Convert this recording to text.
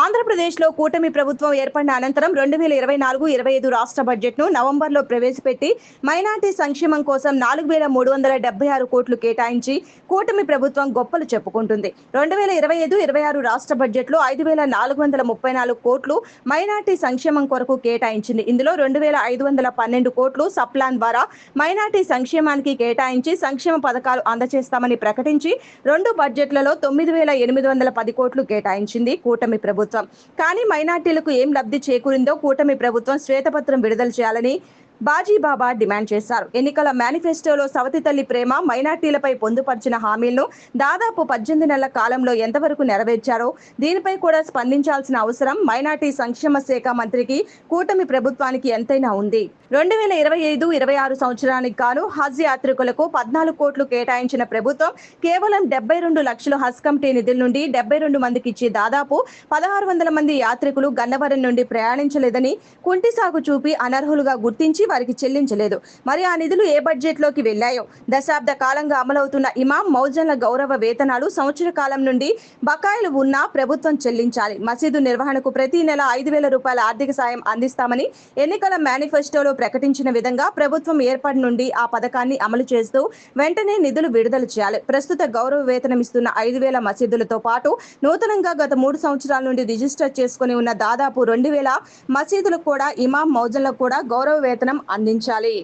ఆంధ్రప్రదేశ్లో కూటమి ప్రభుత్వం ఏర్పడిన అనంతరం రెండు వేల ఇరవై నాలుగు ఇరవై ఐదు రాష్ట్ర బడ్జెట్ను నవంబర్లో ప్రవేశపెట్టి మైనార్టీ సంక్షేమం కోసం నాలుగు వేల మూడు వందల డెబ్బై ఆరు కోట్లు కేటాయించి కూటమి ప్రభుత్వం గొప్పలు చెప్పుకుంటుంది. రెండు వేల ఇరవై ఐదు ఇరవై ఆరు రాష్ట్ర బడ్జెట్లో ఐదు వేల నాలుగు వందల ముప్పై నాలుగు కోట్లు మైనార్టీ సంక్షేమం కొరకు కేటాయించింది. ఇందులో రెండు వేల ఐదు వందల పన్నెండు కోట్లు సప్లాన్ ద్వారా మైనార్టీ సంక్షేమానికి కేటాయించి సంక్షేమ పథకాలు అందజేస్తామని ప్రకటించి రెండు బడ్జెట్లలో తొమ్మిది వేల ఎనిమిది వందల పది కోట్లు కేటాయించింది కూటమి ప్రభుత్వం. కానీ మైనార్టీలకు ఏం లబ్ధి చేకూరిందో కూటమి ప్రభుత్వం శ్వేతపత్రం విడుదల చేయాలని బాజీబాబా డిమాండ్ చేశారు. ఎన్నికల మేనిఫెస్టోలో సవతి తల్లి ప్రేమ మైనార్టీలపై పొందుపరిచిన హామీలను దాదాపు పద్దెనిమిది నెలల కాలంలో ఎంతవరకు నెరవేర్చారో దీనిపై కూడా స్పందించాల్సిన అవసరం మైనార్టీ సంక్షేమ శాఖ మంత్రికి కూటమి ప్రభుత్వానికి ఎంతైనా ఉంది. రెండు వేల ఇరవై ఐదు ఇరవై ఆరు సంవత్సరానికి గాను హజ్ యాత్రికులకు పద్నాలుగు కోట్లు కేటాయించిన ప్రభుత్వం కేవలం డెబ్బై రెండు లక్షలు హజ్ కమిటీ నిధుల నుండి డెబ్బై రెండు మందికి ఇచ్చి దాదాపు పదహారు వందల మంది యాత్రికులు గన్నవరం నుండి ప్రయాణించలేదని కుంటి సాగు చూపి అనర్హులుగా గుర్తించి వారికి చెల్లించలేదు. మరి ఆ నిధులు ఏ బడ్జెట్లోకి వెళ్ళాయో దశాబ్ద కాలంగా అమలవుతున్న ఇమాం మౌజన్ల గౌరవ వేతనాలు సంవత్సర కాలం నుండి బకాయిలు ఉన్నా ప్రభుత్వం చెల్లించాలి. మసీదు నిర్వహణకు ప్రతి నెల ఐదు వేల రూపాయల ఆర్థిక సాయం అందిస్తామని ఎన్నికల మేనిఫెస్టోలో ప్రకటించిన విధంగా ప్రభుత్వం ఏర్పాటు నుండి ఆ పథకాన్ని అమలు చేస్తూ వెంటనే నిధులు విడుదల చేయాలి. ప్రస్తుత గౌరవ వేతనం ఇస్తున్న ఐదు వేల మసీదులతో పాటు నూతనంగా గత మూడు సంవత్సరాల నుండి రిజిస్టర్ చేసుకుని ఉన్న దాదాపు రెండు వేల మసీదులకు కూడా ఇమాం మౌజన్లకు కూడా గౌరవ వేతనం అందించాలి.